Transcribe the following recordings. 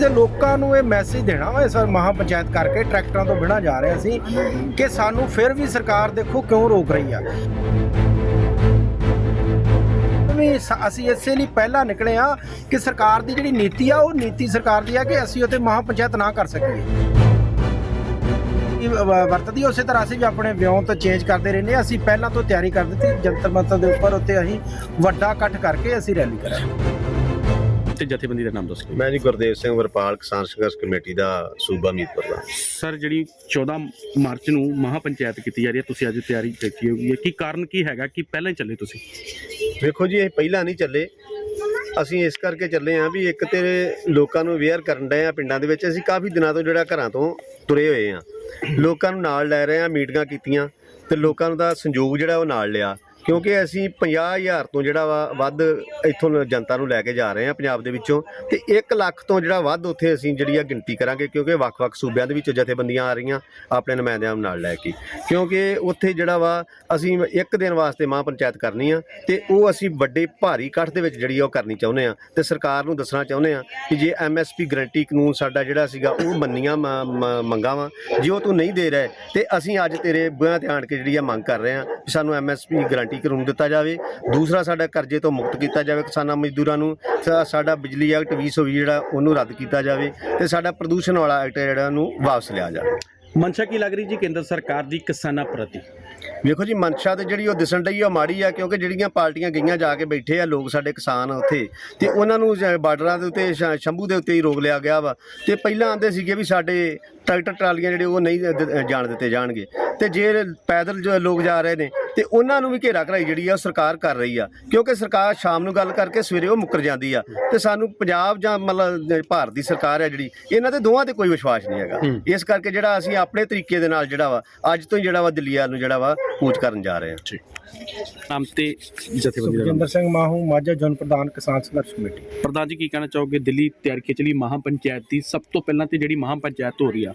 ਤੇ ਲੋਕਾਂ ਨੂੰ ਇਹ ਮੈਸੇਜ ਦੇਣਾ ਵਾ, ਇਸ ਵਾਰ ਮਹਾ ਪੰਚਾਇਤ ਕਰਕੇ ਟਰੈਕਟਰਾਂ ਤੋਂ ਬਿਨਾਂ ਜਾ ਰਹੇ ਸੀ ਕਿ ਸਾਨੂੰ ਫਿਰ ਵੀ ਸਰਕਾਰ ਦੇਖੋ ਕਿਉਂ ਰੋਕ ਰਹੀ ਆ। ਵੀ ਅਸੀਂ ਇਸੇ ਲਈ ਪਹਿਲਾਂ ਨਿਕਲੇ ਆ ਕਿ ਸਰਕਾਰ ਦੀ ਜਿਹੜੀ ਨੀਤੀ ਆ, ਉਹ ਨੀਤੀ ਸਰਕਾਰ ਦੀ ਆ ਕਿ ਅਸੀਂ ਉੱਥੇ ਮਹਾ ਪੰਚਾਇਤ ਨਾ ਕਰ ਸਕੀਏ। ਵਰਤਦੀ ਉਸੇ ਤਰ੍ਹਾਂ ਅਸੀਂ ਵੀ ਆਪਣੇ ਵਿਉਂ ਤੋਂ ਚੇਂਜ ਕਰਦੇ ਰਹਿੰਦੇ ਹਾਂ। ਅਸੀਂ ਪਹਿਲਾਂ ਤੋਂ ਤਿਆਰੀ ਕਰ ਦਿੱਤੀ, ਜੰਤਰ ਮੰਤਰ ਦੇ ਉੱਪਰ ਉੱਤੇ ਅਸੀਂ ਵੱਡਾ ਇਕੱਠ ਕਰਕੇ ਅਸੀਂ ਰੈਲੀ ਕਰਾਂਗੇ। ਤੇ ਜਥੇਬੰਦੀ ਦਾ ਨਾਮ ਦੱਸੋ। ਮੈਂ ਜੀ ਗੁਰਦੇਵ ਸਿੰਘ ਵਰਪਾਲ ਕਿਸਾਨ ਸੰਘਰਸ਼ ਕਮੇਟੀ ਦਾ ਸੂਬਾ ਮੀਤ ਪ੍ਰਧਾਨ ਸਰ ਜਿਹੜੀ 14 ਮਾਰਚ ਨੂੰ ਮਹਾ ਪੰਚਾਇਤ ਕੀਤੀ ਜਾ ਰਹੀ ਹੈ ਤੁਸੀਂ ਅੱਜ ਤਿਆਰੀ ਕੀਤੀ ਹੋਈ ਹੈ। ਕੀ ਕਾਰਨ ਕੀ ਹੈਗਾ? ਕਿ ਪਹਿਲਾਂ ਹੀ ਚੱਲੇ ਤੁਸੀਂ? ਵੇਖੋ ਜੀ ਇਹ ਪਹਿਲਾਂ ਨਹੀਂ ਚੱਲੇ। ਅਸੀਂ ਇਸ ਕਰਕੇ ਚੱਲੇ ਆਂ ਵੀ ਇੱਕ ਤੇ ਲੋਕਾਂ ਨੂੰ ਅਵੇਅਰ ਕਰਨ ਡਏ ਆ ਪਿੰਡਾਂ ਦੇ ਵਿੱਚ। ਅਸੀਂ ਕਾਫੀ ਦਿਨਾਂ ਤੋਂ ਜਿਹੜਾ ਘਰਾਂ ਤੋਂ ਤੁਰੇ ਹੋਏ ਆ ਲੋਕਾਂ ਨੂੰ ਨਾਲ ਲੈ ਰਹੇ ਆ ਮੀਟਿੰਗਾਂ ਕੀਤੀਆਂ। ਤੇ ਲੋਕਾਂ ਦਾ ਸੰਯੋਗ ਜਿਹੜਾ ਉਹ ਨਾਲ ਲਿਆ। ਕਿਉਂਕਿ ਅਸੀਂ 50000 ਤੋਂ ਜਿਹੜਾ ਵਾ ਵੱਧ ਇੱਥੋਂ ਜਨਤਾ ਨੂੰ ਲੈ ਕੇ ਜਾ ਰਹੇ ਹਾਂ ਪੰਜਾਬ ਦੇ ਵਿੱਚੋਂ ਤੇ 1 ਲੱਖ ਤੋਂ ਜਿਹੜਾ ਵੱਧ ਉੱਥੇ ਅਸੀਂ ਜਿਹੜੀ ਆ ਗਿਣਤੀ ਕਰਾਂਗੇ ਕਿਉਂਕਿ ਵੱਖ-ਵੱਖ ਸੂਬਿਆਂ ਦੇ ਵਿੱਚ ਜਥੇਬੰਦੀਆਂ ਆ ਰਹੀਆਂ ਆਪਣੇ ਨੁਮਾਇੰਦਿਆਂ ਨਾਲ ਲੈ ਕੇ। ਕਿਉਂਕਿ ਉੱਥੇ ਜਿਹੜਾ ਵਾ ਅਸੀਂ ਇੱਕ ਦਿਨ ਵਾਸਤੇ ਮਾਂ ਪੰਚਾਇਤ ਕਰਨੀ ਆ ਤੇ ਉਹ ਅਸੀਂ ਵੱਡੇ ਭਾਰੀ ਇਕੱਠ ਦੇ ਵਿੱਚ ਜਿਹੜੀ ਆ ਉਹ ਕਰਨੀ ਚਾਹੁੰਦੇ ਆ ਤੇ ਸਰਕਾਰ ਨੂੰ ਦੱਸਣਾ ਚਾਹੁੰਦੇ ਆ ਕਿ ਜੇ ਐਮਐਸਪੀ ਗਰੰਟੀ ਕਾਨੂੰਨ ਸਾਡਾ ਜਿਹੜਾ ਸੀਗਾ ਉਹ ਮੰਨੀਆਂ ਮ- ਮ- ਮੰਗਾਂ ਵਾ, ਜੇ ਉਹ ਤੂੰ ਨਹੀਂ ਦੇ ਰਿਹਾ ਤੇ ਅਸੀਂ ਅੱਜ ਤੇਰੇ ਬੁਆਂ ਤੇ ਆਣ ਕੇ ਜਿਹੜੀ ਆ ਮੰਗ ਕਰ ਰਹੇ ਆ ਕਿ ਸਾਨੂੰ ਐਮਐਸਪੀ ਗਰੰਟੀ ਕਾਨੂੰਨ ਦਿੱਤਾ ਜਾਵੇ। ਦੂਸਰਾ ਸਾਡਾ ਕਰਜ਼ੇ ਤੋਂ ਮੁਕਤ ਕੀਤਾ ਜਾਵੇ ਕਿਸਾਨਾਂ ਮਜ਼ਦੂਰਾਂ ਨੂੰ। ਸਾ- ਸਾਡਾ ਬਿਜਲੀ ਐਕਟ 2020 ਜਿਹੜਾ ਉਹਨੂੰ ਰੱਦ ਕੀਤਾ ਜਾਵੇ ਤੇ ਸਾਡਾ ਪ੍ਰਦੂਸ਼ਣ ਵਾਲਾ ਐਕਟ ਜਿਹੜਾ ਨੂੰ ਵਾਪਸ ਲਿਆ ਜਾਵੇ। ਮਨਸ਼ਾ ਕੀ ਲੱਗ ਰਹੀ ਜੀ ਕੇਂਦਰ ਸਰਕਾਰ ਦੀ ਕਿਸਾਨਾਂ ਪ੍ਰਤੀ? ਵੇਖੋ ਜੀ ਮਨਸ਼ਾ ਤੇ ਜਿਹੜੀ ਉਹ ਦਿਸਣ ਡਈ ਆ ਉਹ ਮਾੜੀ ਆ ਕਿਉਂਕਿ ਜਿਹੜੀਆਂ ਪਾਰਟੀਆਂ ਗਈਆਂ ਜਾ ਕੇ ਬੈਠੇ ਆ ਲੋਕ ਸਾਡੇ ਕਿਸਾਨ ਉੱਥੇ ਤੇ ਉਹਨਾਂ ਨੂੰ ਜ- ਬਾਰਡਰਾਂ ਦੇ ਉੱਤੇ ਸ਼- ਸ਼ੰਭੂ ਦੇ ਉੱਤੇ ਹੀ ਰੋਕ ਲਿਆ ਗਿਆ ਵਾ। ਤੇ ਪਹਿਲਾਂ ਆਂਦੇ ਸੀਗੇ ਵੀ ਸਾਡੇ ਟਰੈਕਟਰ ਟਰਾਲੀਆਂ ਜਿਹੜੇ ਉਹ ਨਹੀਂ ਦ- ਜਾਣ ਦਿੱਤੇ ਜਾਣਗੇ। ਤੇ ਜੇ ਪੈਦਲ ਜੋ ਲੋਕ ਜਾ ਰਹੇ ਨੇ ਤੇ ਉਹਨਾਂ ਨੂੰ ਵੀ ਘੇਰਾ ਘਰਾਈ ਜਿਹੜੀ ਆ ਉਹ ਸਰਕਾਰ ਕਰ ਰਹੀ ਆ। ਕਿਉਂਕਿ ਸਰਕਾਰ ਸ਼ਾਮ ਨੂੰ ਗੱਲ ਕਰਕੇ ਸਵੇਰੇ ਉਹ ਮੁੱਕਰ ਜਾਂਦੀ ਆ। ਤੇ ਸਾਨੂੰ ਪੰਜਾਬ ਜਾਂ ਮਤਲਬ ਭਾਰਤ ਦੀ ਸਰਕਾਰ ਹੈ ਜਿਹੜੀ ਇਹਨਾਂ ਤੇ ਦੋਵਾਂ ਤੇ ਕੋਈ ਵਿਸ਼ਵਾਸ ਨਹੀਂ ਹੈਗਾ। ਇਸ ਕਰਕੇ ਜਿਹੜਾ ਅਸੀਂ ਆਪਣੇ ਤਰੀਕੇ ਦੇ ਨਾਲ ਜਿਹੜਾ ਵਾ ਅੱਜ ਤੋਂ ਹੀ ਜਿਹੜਾ ਵਾ ਦਿੱਲੀ ਵੱਲ ਨੂੰ ਜਿਹੜਾ ਵਾ ਕੂਚ ਕਰਨ ਜਾ ਰਹੇ ਹਾਂ ਨਾਮ ਤੇ ਜਥੇਬੰਦੀ ਦਾ ਸਿੰਘ ਮਾਹੂ ਮਾਝਾ ਜਨ ਪ੍ਰਧਾਨ ਕਿਸਾਨ ਸੰਘਰਸ਼ ਕਮੇਟੀ। ਪ੍ਰਧਾਨ ਜੀ ਕੀ ਕਹਿਣਾ ਚਾਹੋਗੇ? ਦਿੱਲੀ ਤਿਆਰ ਖਿੱਚ ਲਈ ਮਹਾ ਪੰਚਾਇਤ ਦੀ ਸਭ ਤੋਂ ਪਹਿਲਾਂ ਤੇ ਜਿਹੜੀ ਮਹਾ ਪੰਚਾਇਤ ਹੋ ਰਹੀ ਆ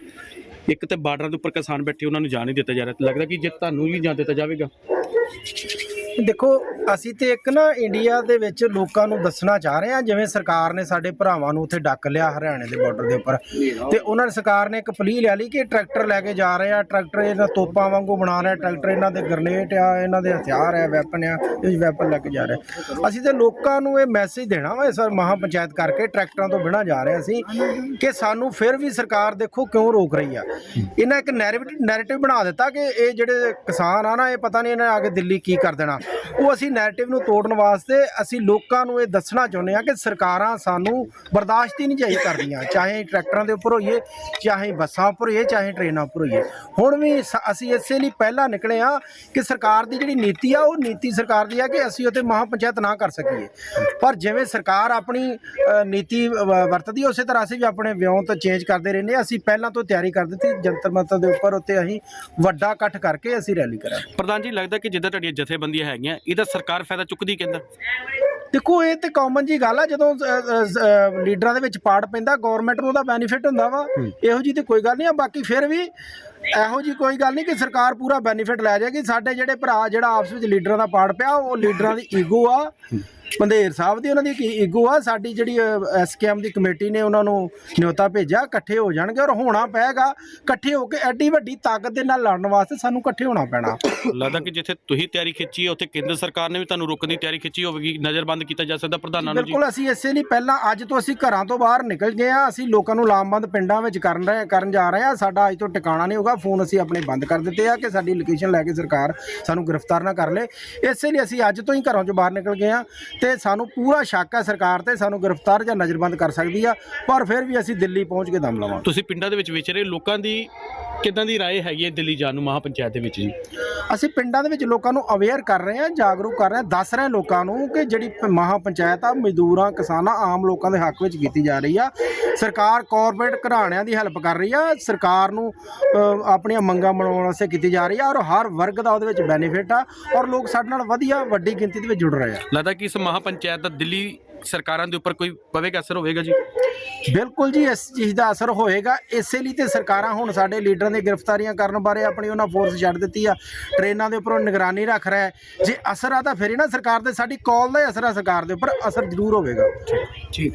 ਇੱਕ ਤੇ ਬਾਰਡਰ ਦੇ ਉੱਪਰ ਕਿਸਾਨ ਬੈਠੇ, ਉਹਨਾਂ ਨੂੰ ਜਾਣ ਨਹੀਂ ਦਿੱਤਾ ਜਾ ਰਿਹਾ। ਲੱਗਦਾ ਕਿ ਜੇ ਤੁਹਾਨੂੰ ਵੀ ਜਾਣ ਦਿੱਤਾ ਜਾਵੇਗਾ। ਦੇਖੋ, ਅਸੀਂ ਤੇ ਇੱਕ ਨਾ ਇੰਡੀਆ ਦੇ ਵਿੱਚ ਲੋਕਾਂ ਨੂੰ ਦੱਸਣਾ ਚਾਹ ਰਹੇ ਹਾਂ, ਜਿਵੇਂ ਸਰਕਾਰ ਨੇ ਸਾਡੇ ਭਰਾਵਾਂ ਨੂੰ ਉੱਥੇ ਡੱਕ ਲਿਆ ਹਰਿਆਣੇ ਦੇ ਬਾਰਡਰ ਦੇ ਉੱਪਰ। ਤੇ ਉਹਨਾਂ ਨੇ ਸਰਕਾਰ ਨੇ ਇੱਕ ਪਲੀ ਲੈ ਲਈ ਕਿ ਟਰੈਕਟਰ ਲੈ ਕੇ ਜਾ ਰਹੇ ਆ ਟਰੈਕਟਰ ਇਹਨਾਂ ਤੋਪਾਂ ਵਾਂਗੂ ਬਣਾ ਰਿਹਾ ਟਰੈਕਟਰ ਇਹਨਾਂ ਦੇ ਗ੍ਰਨੇਡ ਆ, ਇਹਨਾਂ ਦੇ ਹਥਿਆਰ ਆ ਵੈਪਨ ਆ, ਇਹ ਵੈਪਨ ਲੈ ਕੇ ਜਾ ਰਹੇ ਅਸੀਂ ਤੇ ਲੋਕਾਂ ਨੂੰ ਇਹ ਮੈਸੇਜ ਦੇਣਾ ਵਾ, ਇਸ ਵਾਰ ਮਹਾ ਪੰਚਾਇਤ ਕਰਕੇ ਟਰੈਕਟਰਾਂ ਤੋਂ ਬਿਨਾਂ ਜਾ ਰਹੇ ਅਸੀਂ, ਕਿ ਸਾਨੂੰ ਫਿਰ ਵੀ ਸਰਕਾਰ ਦੇਖੋ ਕਿਉਂ ਰੋਕ ਰਹੀ ਆ। ਇਹਨਾਂ ਇੱਕ ਨੈਰੇਟਿਵ ਬਣਾ ਦਿੱਤਾ ਕਿ ਇਹ ਜਿਹੜੇ ਕਿਸਾਨ ਆ ਨਾ, ਇਹ ਪਤਾ ਨਹੀਂ ਇਹਨਾਂ ਆ ਕੇ ਦਿੱਲੀ ਕੀ ਕਰ ਦੇਣਾ। ਉਹ ਅਸੀਂ ਨੈਰੇਟਿਵ ਨੂੰ ਤੋੜਨ ਵਾਸਤੇ ਅਸੀਂ ਲੋਕਾਂ ਨੂੰ ਇਹ ਦੱਸਣਾ ਚਾਹੁੰਦੇ ਹਾਂ ਕਿ ਸਰਕਾਰਾਂ ਸਾਨੂੰ ਬਰਦਾਸ਼ਤ ਹੀ ਨਹੀਂ ਚਾਹੀ ਕਰਦੀਆਂ ਚਾਹੇ ਟਰੈਕਟਰਾਂ ਦੇ ਉੱਪਰ ਹੋਈਏ ਚਾਹੇ ਬੱਸਾਂ ਉੱਪਰ ਹੋਈਏ ਚਾਹੇ ਟ੍ਰੇਨਾਂ ਉੱਪਰ ਹੋਈਏ। ਹੁਣ ਵੀ ਸ- ਅਸੀਂ ਇਸੇ ਲਈ ਪਹਿਲਾਂ ਨਿਕਲੇ ਆ ਕਿ ਸਰਕਾਰ ਦੀ ਜਿਹੜੀ ਨੀਤੀ ਆ ਉਹ ਨੀਤੀ ਸਰਕਾਰ ਦੀ ਆ ਕਿ ਅਸੀਂ ਉੱਥੇ ਮਹਾ ਪੰਚਾਇਤ ਨਾ ਕਰ ਸਕੀਏ। ਪਰ ਜਿਵੇਂ ਸਰਕਾਰ ਆਪਣੀ ਨੀਤੀ ਵਰਤਦੀ ਆ, ਉਸੇ ਤਰ੍ਹਾਂ ਅਸੀਂ ਵੀ ਆਪਣੇ ਵਿਉਂ ਤੋਂ ਚੇਂਜ ਕਰਦੇ ਰਹਿੰਦੇ ਹਾਂ। ਅਸੀਂ ਪਹਿਲਾਂ ਤੋਂ ਤਿਆਰੀ ਕਰ ਦਿੱਤੀ ਜੰਤਰ ਮੰਤਰ ਦੇ ਉੱਪਰ ਉੱਤੇ ਅਸੀਂ ਵੱਡਾ ਇਕੱਠ ਕਰਕੇ ਅਸੀਂ ਰੈਲੀ ਕਰਾਂਗੇ। ਪ੍ਰਧਾਨ ਜੀ ਲੱਗਦਾ ਕਿ ਜਿੱਦਾਂ ਤੁਹਾਡੀਆਂ ਜਥੇਬੰਦੀਆਂ ਹੈਗੀਆਂ ਇਹਦਾ ਸਰਕਾਰ ਫਾਇਦਾ ਚੁੱਕਦੀ ਕੇਂਦਰ ਦੇਖੋ ਇਹ ਤੇ ਕਾਮਨ ਜੀ ਗੱਲ ਆ ਜਦੋਂ ਲੀਡਰਾਂ ਦੇ ਵਿੱਚ ਪਾੜ ਪੈਂਦਾ ਗਵਰਨਮੈਂਟ ਨੂੰ ਉਹਦਾ ਬੈਨੀਫਿਟ ਹੁੰਦਾ ਵਾ ਇਹੋ ਜੀ ਤੇ ਕੋਈ ਗੱਲ ਨਹੀਂ ਆ ਬਾਕੀ ਫਿਰ ਵੀ ਇਹੋ ਜੀ ਕੋਈ ਗੱਲ ਨਹੀਂ ਕਿ ਸਰਕਾਰ ਪੂਰਾ ਬੈਨੀਫਿਟ ਲੈ ਜਾਏਗੀ। ਸਾਡੇ ਜਿਹੜੇ ਭਰਾ ਜਿਹੜਾ ਆਪਸ ਵਿੱਚ ਲੀਡਰਾਂ ਦਾ ਪਾੜ ਪਿਆ ਉਹ ਲੀਡਰਾਂ ਦੀ ਈਗੋ ਆ। ਬੰਦੇਰ ਸਾਹਿਬ ਦੀ ਉਹਨਾਂ ਦੀ ਕੀ ਈਗੋ ਆ ਸਾਡੀ ਜਿਹੜੀ ਐਸਕੇਐਮ ਦੀ ਕਮੇਟੀ ਨੇ ਉਹਨਾਂ ਨੂੰ ਨਿਯੋਤਾ ਭੇਜਿਆ ਇਕੱਠੇ ਹੋ ਜਾਣਗੇ ਔਰ ਹੋਣਾ ਪਏਗਾ ਇਕੱਠੇ ਹੋ ਕੇ ਐਡੀ ਵੱਡੀ ਤਾਕਤ ਦੇ ਨਾਲ ਲੜਨ ਵਾਸਤੇ ਸਾਨੂੰ ਇਕੱਠੇ ਹੋਣਾ ਪੈਣਾ। ਲੱਗਦਾ ਕਿ ਜਿੱਥੇ ਤੁਸੀਂ ਤਿਆਰੀ ਖਿੱਚੀ ਹੈ ਉੱਥੇ ਕੇਂਦਰ ਸਰਕਾਰ ਨੇ ਵੀ ਤੁਹਾਨੂੰ ਰੋਕਣ ਦੀ ਤਿਆਰੀ ਖਿੱਚੀ ਹੋਵੇਗੀ ਨਜ਼ਰਬੰਦ ਕੀਤਾ ਜਾ ਸਕਦਾ ਪ੍ਰਧਾਨਾਂ ਨੂੰ ਜੀ? ਬਿਲਕੁਲ ਅਸੀਂ ਇਸੇ ਲਈ ਪਹਿਲਾਂ ਅੱਜ ਤੋਂ ਅਸੀਂ ਘਰਾਂ ਤੋਂ ਬਾਹਰ ਨਿਕਲ ਗਏ ਆ ਅਸੀਂ ਲੋਕਾਂ ਨੂੰ ਲਾਮਬੰਦ ਪਿੰਡਾਂ ਵਿੱਚ ਕਰਨ ਰਹੇ ਕਰਨ ਜਾ ਰਹੇ ਆ ਸਾਡਾ ਅੱਜ ਤੋਂ ਟਿਕਾਣਾ ਨਹੀਂ ਹੋਗਾ ਫੋਨ ਅਸੀਂ ਆਪਣੇ ਬੰਦ ਕਰ ਦਿੱਤੇ ਆ ਕਿ ਸਾਡੀ ਲੋਕੇਸ਼ਨ ਲੈ ਕੇ ਸਰਕਾਰ ਸਾਨੂੰ ਗ੍ਰਿਫਤਾਰ ਨਾ ਕਰ ਲੇ। ਇਸੇ ਲਈ ਅਸੀਂ ਅੱਜ ਤੋਂ ਹੀ ਘਰੋਂ ਚੋਂ ਬਾਹਰ ਨਿਕਲ ਗਏ ਆ ਤੇ ਸਾਨੂੰ ਪੂਰਾ ਸ਼ੱਕ ਹੈ ਸਰਕਾਰ ਤੇ ਸਾਨੂੰ ਗ੍ਰਿਫਤਾਰ ਜਾਂ ਨਜ਼ਰਬੰਦ ਕਰ ਸਕਦੀ ਆ ਪਰ ਫਿਰ ਵੀ ਅਸੀਂ ਦਿੱਲੀ ਪਹੁੰਚ ਕੇ ਦਮ ਲਵਾਂਗੇ ਤੁਸੀਂ ਪਿੰਡਾਂ ਦੇ ਵਿੱਚ ਵਿਚਰੇ ਲੋਕਾਂ ਦੀ ਕਿਦਾਂ ਦੀ رائے ਹੈਗੀ ਹੈ ਦਿੱਲੀ ਜਾਣ ਨੂੰ ਮਹਾ ਪੰਚਾਇਤ ਦੇ ਵਿੱਚ ਜੀ ਅਸੀਂ ਪਿੰਡਾਂ ਦੇ ਵਿੱਚ ਲੋਕਾਂ ਨੂੰ ਅਵੇਅਰ ਕਰ ਰਹੇ ਹਾਂ ਜਾਗਰੂਕ ਕਰ ਰਹੇ ਹਾਂ ਦੱਸ ਰਹੇ ਹਾਂ ਲੋਕਾਂ ਨੂੰ ਕਿ ਜਿਹੜੀ ਪ- ਮਹਾ ਪੰਚਾਇਤ ਆ ਮਜ਼ਦੂਰਾਂ ਕਿਸਾਨਾਂ ਆਮ ਲੋਕਾਂ ਦੇ ਹੱਕ ਵਿੱਚ ਕੀਤੀ ਜਾ ਰਹੀ ਆ ਸਰਕਾਰ ਕਾਰਪੋਰੇਟ ਘਰਾਣਿਆਂ ਦੀ ਹੈਲਪ ਕਰ ਰਹੀ ਆ ਸਰਕਾਰ ਨੂੰ ਅ, ਆਪਣੀਆਂ ਮੰਗਾਂ ਮਨਾਉਣ ਵਾਸਤੇ ਕੀਤੀ ਜਾ ਰਹੀ ਆ ਔਰ ਹਰ ਵਰਗ ਦਾ ਉਹਦੇ ਵਿੱਚ ਬੈਨੀਫਿਟ ਆ ਔਰ ਲੋਕ ਸਾਡੇ ਨਾਲ ਵਧੀਆ ਵੱਡੀ ਗਿਣਤੀ ਦੇ ਵਿੱਚ ਜੁੜ ਰਹੇ ਆ ਲੱਗਦਾ ਕਿ ਇਸ ਮਹਾ ਪੰਚਾਇਤ ਦਾ ਦਿੱਲੀ ਸਰਕਾਰਾਂ ਦੇ ਉੱਪਰ ਕੋਈ ਪਵੇਗਾ ਅਸਰ ਹੋਵੇਗਾ ਜੀ? ਬਿਲਕੁਲ ਜੀ ਇਸ ਚੀਜ਼ ਦਾ ਅਸਰ ਹੋਏਗਾ ਇਸੇ ਲਈ ਤੇ ਸਰਕਾਰਾਂ ਹੁਣ ਸਾਡੇ ਲੀਡਰਾਂ ਦੀ ਗ੍ਰਿਫਤਾਰੀਆਂ ਕਰਨ ਬਾਰੇ ਆਪਣੀ ਉਹਨਾਂ ਫੋਰਸ ਛੱਡ ਦਿੱਤੀ ਆ। ਟ੍ਰੇਨਾਂ ਦੇ ਉੱਪਰ ਨਿਗਰਾਨੀ ਰੱਖ ਰਿਹਾ ਜੇ ਅਸਰ ਆ ਤਾਂ ਫਿਰ ਹੀ ਨਾ ਸਰਕਾਰ ਦੇ ਸਾਡੀ ਕਾਲ ਦਾ ਅਸਰ ਆ ਸਰਕਾਰ ਦੇ ਉੱਪਰ। ਅਸਰ ਜ਼ਰੂਰ ਹੋਵੇਗਾ। ਠੀਕ।